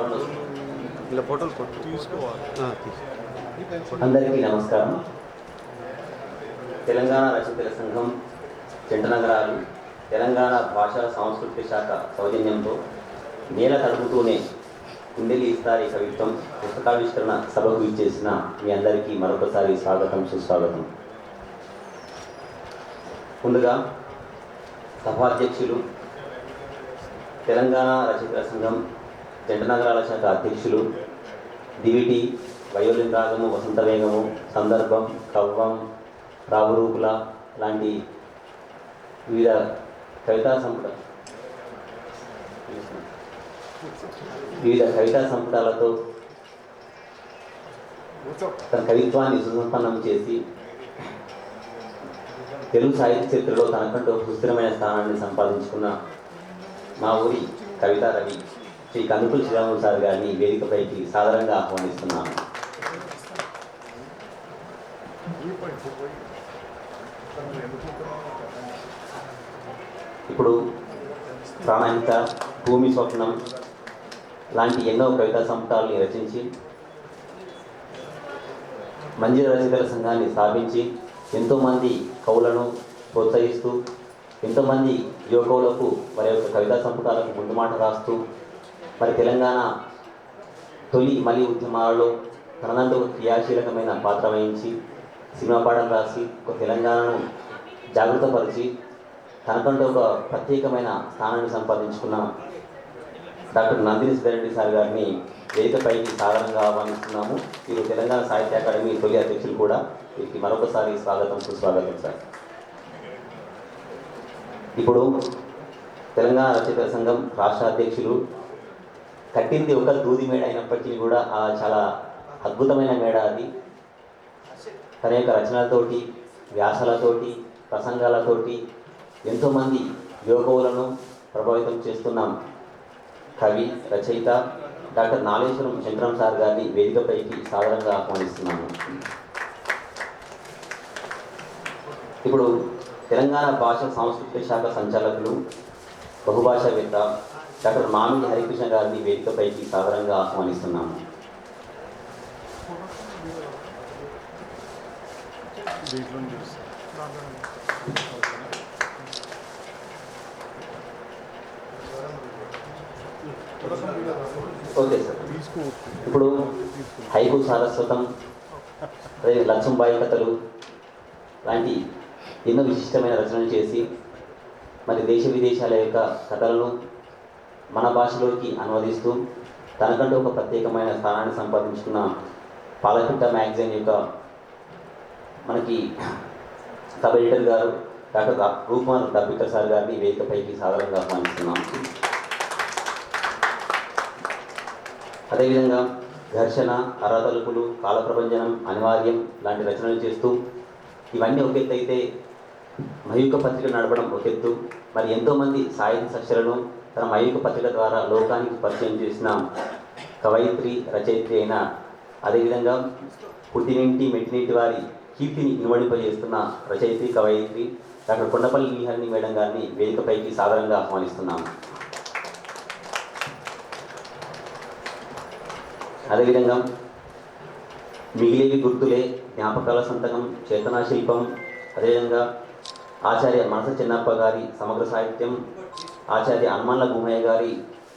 ఇలా ఫోటోలు తీసుకోవాలి. అందరికీ నమస్కారం. తెలంగాణ రచయితల సంఘం జంట నగరాలు తెలంగాణ భాషా సాంస్కృతిక శాఖ సౌజన్యంతో నేల తడుపుతూనే కుండలి ఇస్తారి కవిత్వం పుస్తకావిష్కరణ సభకు ఇచ్చేసిన మీ అందరికీ మరొకసారి స్వాగతం సుస్వాగతం. ముందుగా సభాధ్యక్షులు తెలంగాణ రచయితల సంఘం జంట నగరాల శాఖ అధ్యక్షులు దివిటి వయోలిన్ రాగము వసంత వేగము సందర్భం కవ్వం రావురూపుల లాంటి వివిధ కవితా సంపుట వివిధ కవితా సంపుటాలతో తన కవిత్వాన్ని సుసంపన్నం చేసి తెలుగు సాహిత్య చరిత్రలో తనకంటూ సుస్థిరమైన స్థానాన్ని సంపాదించుకున్న మా ఊరి కవితారవి శ్రీ కందుకూరు శ్రీరాములు సార్ గారిని వేదికపైకి సాధారణంగా ఆహ్వానిస్తున్నాను. ఇప్పుడు ప్రాణాంత భూమి స్వప్నం లాంటి ఎన్నో కవితా సంపుటాలని రచించి మంజీర రచయితల సంఘాన్ని స్థాపించి ఎంతోమంది కవులను ప్రోత్సహిస్తూ ఎంతోమంది యువకులకు వారి యొక్క కవితా సంపుటాలకు ముందు మాట రాస్తూ మరి తెలంగాణ తొలి మలి ఉద్యమాలలో తనందు క్రియాశీలకమైన పాత్ర వహించి సినిమా పాటలు రాసి ఒక తెలంగాణను జాగృతపరిచి తనకంటూ ఒక ప్రత్యేకమైన స్థానాన్ని సంపాదించుకున్న డాక్టర్ నందిని సిద్ధారెడ్డి సార్ గారిని వేదికపైకి సాధారణంగా ఆహ్వానిస్తున్నాము. వీరు తెలంగాణ సాహిత్య అకాడమీ తొలి అధ్యక్షులు కూడా వీరికి మరొకసారి స్వాగతం సుస్వాగతం సార్. ఇప్పుడు తెలంగాణ రచయితల సంఘం రాష్ట్ర అధ్యక్షులు కట్టింది ఒక దూది మేడ అయినప్పటికీ కూడా ఆ చాలా అద్భుతమైన మేడ అది. తన యొక్క రచనలతోటి వ్యాసాలతోటి ప్రసంగాలతోటి ఎంతోమంది యోగవులను ప్రభావితం చేస్తున్నాం. కవి రచయిత డాక్టర్ నాగేశ్వరం చంద్రం సార్ గారిని వేదికపైకి సాధారణంగా ఆహ్వానిస్తున్నాము. ఇప్పుడు తెలంగాణ భాష సాంస్కృతిక శాఖ సంచాలకులు బహుభాషావేత్త డాక్టర్ మామిడి హరికృష్ణ గారిని వేదికపైకి సాధారణంగా ఆహ్వానిస్తున్నాము. Okay sir. ఇప్పుడు హైకు సారస్వతం అదే లక్ష్మీబాయి కథలు లాంటి ఎన్నో విశిష్టమైన రచనలు చేసి మరి దేశ విదేశాల యొక్క కథలను మన భాషలోకి అనువదిస్తూ తనకంటూ ఒక ప్రత్యేకమైన స్థానాన్ని సంపాదించుకున్న పాలపిట్ట మ్యాగజైన్ యొక్క మనకి సబ్ ఎడిటర్ గారు డాక్టర్ రూప్మాన్ డబ్బికర్ సార్ గారిని వేదికపైకి సాధారణంగా ఆహ్వానిస్తున్నాం. అదేవిధంగా ఘర్షణ అరతలుపులు కాలప్రపంచనం అనివార్యం లాంటి రచనలు చేస్తూ ఇవన్నీ ఒక ఎత్తు అయితే మయూక పత్రిక నడపడం ఒక ఎత్తు. మరి ఎంతోమంది సాహిత్య సక్షలను తన మైక పత్రిక ద్వారా లోకానికి పరిచయం చేసిన కవయిత్రి రచయిత్రి అయిన అదేవిధంగా పుట్టినింటి మెట్టినింటి వారి కీర్తిని ఇనుమడింపజేస్తున్న రచయిత్రి కవయిత్రి డాక్టర్ కొండపల్లి విహరణి మేడం గారిని వేదికపైకి సాధారణంగా ఆహ్వానిస్తున్నాము. అదేవిధంగా మిగిలేవి గుర్తులే జ్ఞాపకాల సంతకం చేతనా శిల్పం అదేవిధంగా ఆచార్య మనస చిన్నప్ప గారి సమగ్ర సాహిత్యం ఆచార్య హనుమన్ల గుమయ్య గారి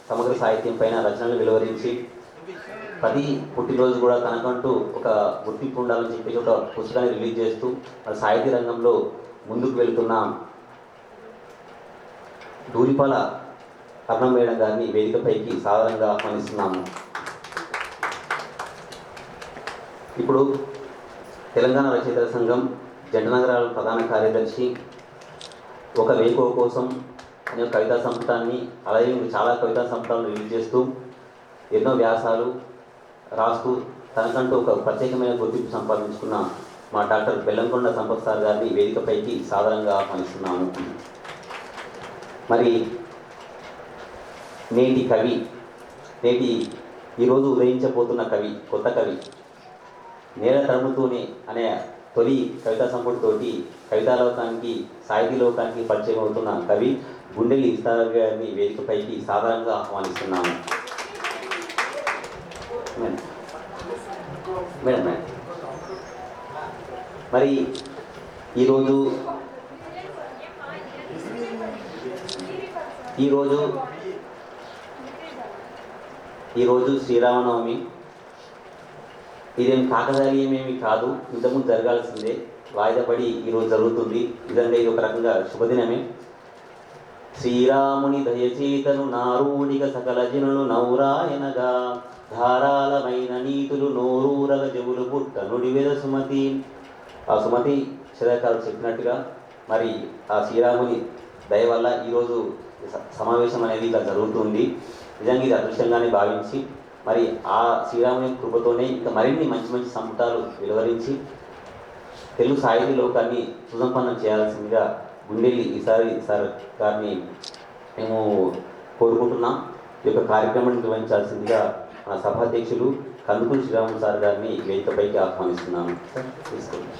సమగ్ర సాహిత్యం పైన రచనలు వెలువరించి ప్రతి పుట్టినరోజు కూడా తనకంటూ ఒక గుర్తింపు ఉండాలని చెప్పేసి ఒక పుస్తకాన్ని రిలీజ్ చేస్తూ మన సాహిత్య రంగంలో ముందుకు వెళుతున్న దూరిపాల కర్ణం మేడం గారిని వేదికపైకి సాధారణంగా ఆహ్వానిస్తున్నాము. ఇప్పుడు తెలంగాణ రచయితల సంఘం జంట నగరాల ప్రధాన కార్యదర్శి ఒక వేకువ కోసం అనే కవితా సంపుటాన్ని అలాగే ఇంకా చాలా కవితా సంపుటాలను రిలీజ్ చేస్తూ ఎన్నో వ్యాసాలు రాస్తూ తనకంటూ ఒక ప్రత్యేకమైన గుర్తింపు సంపాదించుకున్న మా డాక్టర్ బెల్లంకొండ సంపత్ సార్ గారిని వేదికపైకి సాధారణంగా ఆహ్వానిస్తున్నాము. మరి నేటి కవి నేటి ఈరోజు ఉదయించబోతున్న కవి కొత్త కవి నేల తరుముతూనే అనే తొలి కవితా సంపుటితోటి కవితాలోకానికి సాహితీ లోకానికి పరిచయం అవుతున్న కవి గుండెలి ఇస్తారావు గారిని వేదికపైకి సాధారణంగా ఆహ్వానిస్తున్నాను. మేడం. మరి ఈరోజు ఈరోజు ఈరోజు శ్రీరామనవమి. ఇదేం కాకతాళీయమేమి కాదు. యుద్ధము జరగాల్సిందే. వాయిదా పడి ఈరోజు జరుగుతుంది. ఇదంటే ఇది ఒక రకంగా శుభదినమే. శ్రీరాముని దయచేతను నారూడిక సకల జనులు నౌరాయనగా. ధారాళమైన నీతులు నోరూరగ చెవులు పుట్ట నుడివెద సుమతి. ఆ సుమతి శిరకాలు చెప్పినట్టుగా మరి ఆ శ్రీరాముని దయ వల్ల ఈరోజు స- సమావేశం అనేది ఇలా జరుగుతుంది. నిజంగా ఇది అదృశ్యంగానే భావించి మరి ఆ శ్రీరాముని కృపతోనే ఇంకా మరిన్ని మంచి మంచి సంపుటాలు వెలువరించి తెలుగు సాహితీ లోకాన్ని సుసంపన్నం చేయాల్సిందిగా గుండెల్లి ఈసారి సార్ గారిని మేము కోరుకుంటున్నాం. ఈ యొక్క కార్యక్రమాన్ని నిర్వహించాల్సిందిగా మన సభాధ్యక్షులు కందుకూరు శ్రీరాములు సార్ గారిని వేదికపైకి ఆహ్వానిస్తున్నాను. తీసుకోండి